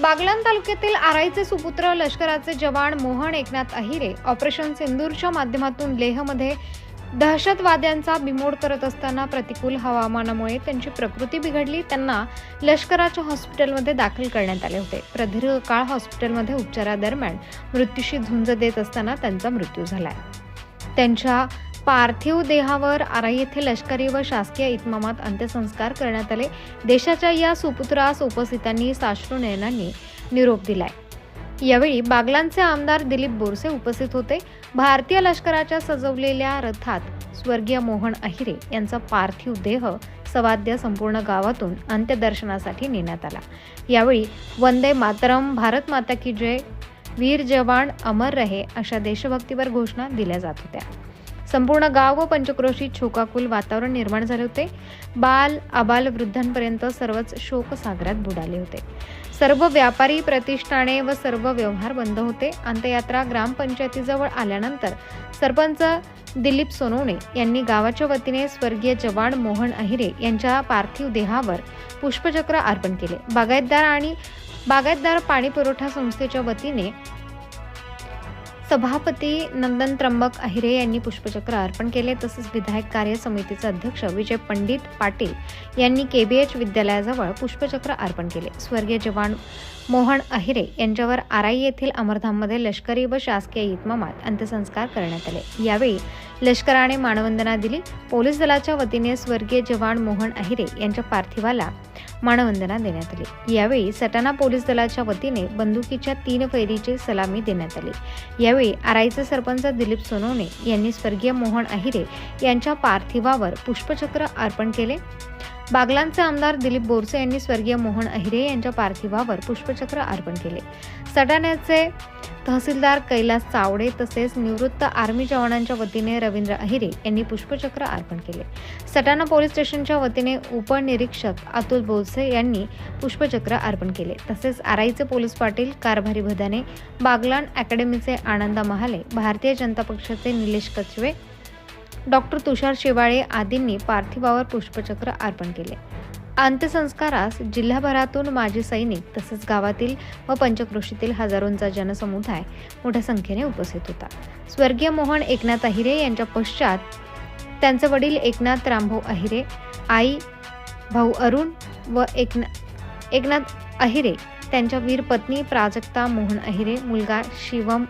बागलाण तालुक्यातील आराईचे सुपुत्र लष्कराचे जवान मोहन एकनाथ अहिरे ऑपरेशन सिंदूरच्या माध्यमातून लेहमध्ये दहशतवाद्यांचा बिमोड करत असताना प्रतिकूल हवामानामुळे त्यांची प्रकृती बिघडली. त्यांना लष्कराच्या हॉस्पिटलमध्ये दाखल करण्यात आले होते. प्रदीर्घ काळ हॉस्पिटलमध्ये उपचारादरम्यान मृत्यूशी झुंज देत असताना त्यांचा मृत्यू झालाय. त्यांच्या पार्थिव देहावर आराई येथे लष्करी व शासकीय इतमामात अंत्यसंस्कार करण्यात आले. देशाच्या या सुपुत्रास उपस्थितांनी साश्रू नयनांनी निरोप दिलाय. यावेळी बागलांचे आमदार दिलीप बोरसे उपस्थित होते. भारतीय लष्कराच्या सजवलेल्या रथात स्वर्गीय मोहन अहिरे यांचा पार्थिव देह सवाद्य संपूर्ण गावातून अंत्यदर्शनासाठी नेण्यात आला. यावेळी वंदे मातरम भारत माता की जय वीर जवान अमर रहे अशा देशभक्तीवर घोषणा दिल्या जात होत्या. संपूर्ण गाव व पंचक्रोशीत शोकाकुल वातावरण निर्माण झाले होते. बाल आबाल वृद्धांपर्यंत सर्वच शोकसागरात बुडाले होते. सर्व व्यापारी प्रतिष्ठाने व सर्व व्यवहार बंद होते. अंत्ययात्रा ग्रामपंचायतीजवळ आल्यानंतर सरपंच दिलीप सोनवणे यांनी गावाच्या वतीने स्वर्गीय जवान मोहन अहिरे यांच्या पार्थिव देहावर पुष्पचक्र अर्पण केले. बागायतदार आणि बागायतदार पाणी पुरवठा संस्थेच्या वतीने सभापती नंदन त्र्यंबक अहिरे यांनी पुष्पचक्र अर्पण केले. तसेच विधायक कार्य समितीचे अध्यक्ष विजय पंडित पाटील यांनी केबीएच विद्यालयाजवळ पुष्पचक्र अर्पण केले. स्वर्गीय जवान मोहन अहिरे यांच्यावर आराई येथील अमरधाममध्ये लष्करी व शासकीय इतमामात अंत्यसंस्कार करण्यात आले. यावेळी लष्कराने मानवंदना दिली. पोलीस दलाच्या वतीने स्वर्गीय जवान मोहन अहिरे यांच्या पार्थिवाला मानवंदना देण्यात आली. यावेळी सटाणा पोलीस दलाच्या वतीने बंदुकीच्या तीन फैरीची सलामी देण्यात आली. यावेळी आराईचे सरपंच दिलीप सोनवणे यांनी स्वर्गीय मोहन अहिरे यांच्या पार्थिवावर पुष्पचक्र अर्पण केले. बागलांचे आमदार दिलीप बोरसे यांनी स्वर्गीय मोहन अहिरे यांच्या पार्थिवावर पुष्पचक्र अर्पण केले. सटाण्याचे तहसीलदार कैलास चावडे तसेच निवृत्त आर्मी जवानांच्या वतीने रवींद्र अहिरे यांनी पुष्पचक्र अर्पण केले. सटाणा पोलीस स्टेशनच्या वतीने उपनिरीक्षक अतुल बोलसे यांनी पुष्पचक्र अर्पण केले. तसेच आराईचे पोलीस पाटील कारभारी भदाने बागलान अकॅडमीचे आनंदा महाले भारतीय जनता पक्षाचे निलेश कचवे डॉक्टर तुषार शिवाळे आदींनी पार्थिवावर पुष्पचक्र अर्पण केले. अंत्यसंस्कारास जिल्हाभरातून माजी सैनिक तसेच गावातील व पंचक्रोशीतील हजारोंचा जनसमुदाय मोठ्या संख्येने उपस्थित होता. स्वर्गीय मोहन एकनाथ अहिरे यांच्या पश्चात त्यांचे वडील एकनाथ रामभाऊ अहिरे आई भाऊ अरुण व एकना एकनाथ अहिरे त्यांच्या वीर पत्नी प्राजक्ता मोहन अहिरे मुलगा शिवम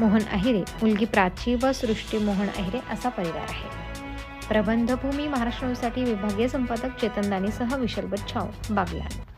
मोहन अहिरे मुलगी प्राची व सृष्टी मोहन अहिरे असा परिवार आहे. प्रबंधभूमी महाराष्ट्र न्यूजसाठी विभागीय संपादक चेतन दानीसह विशाल बच्छाव बागलाण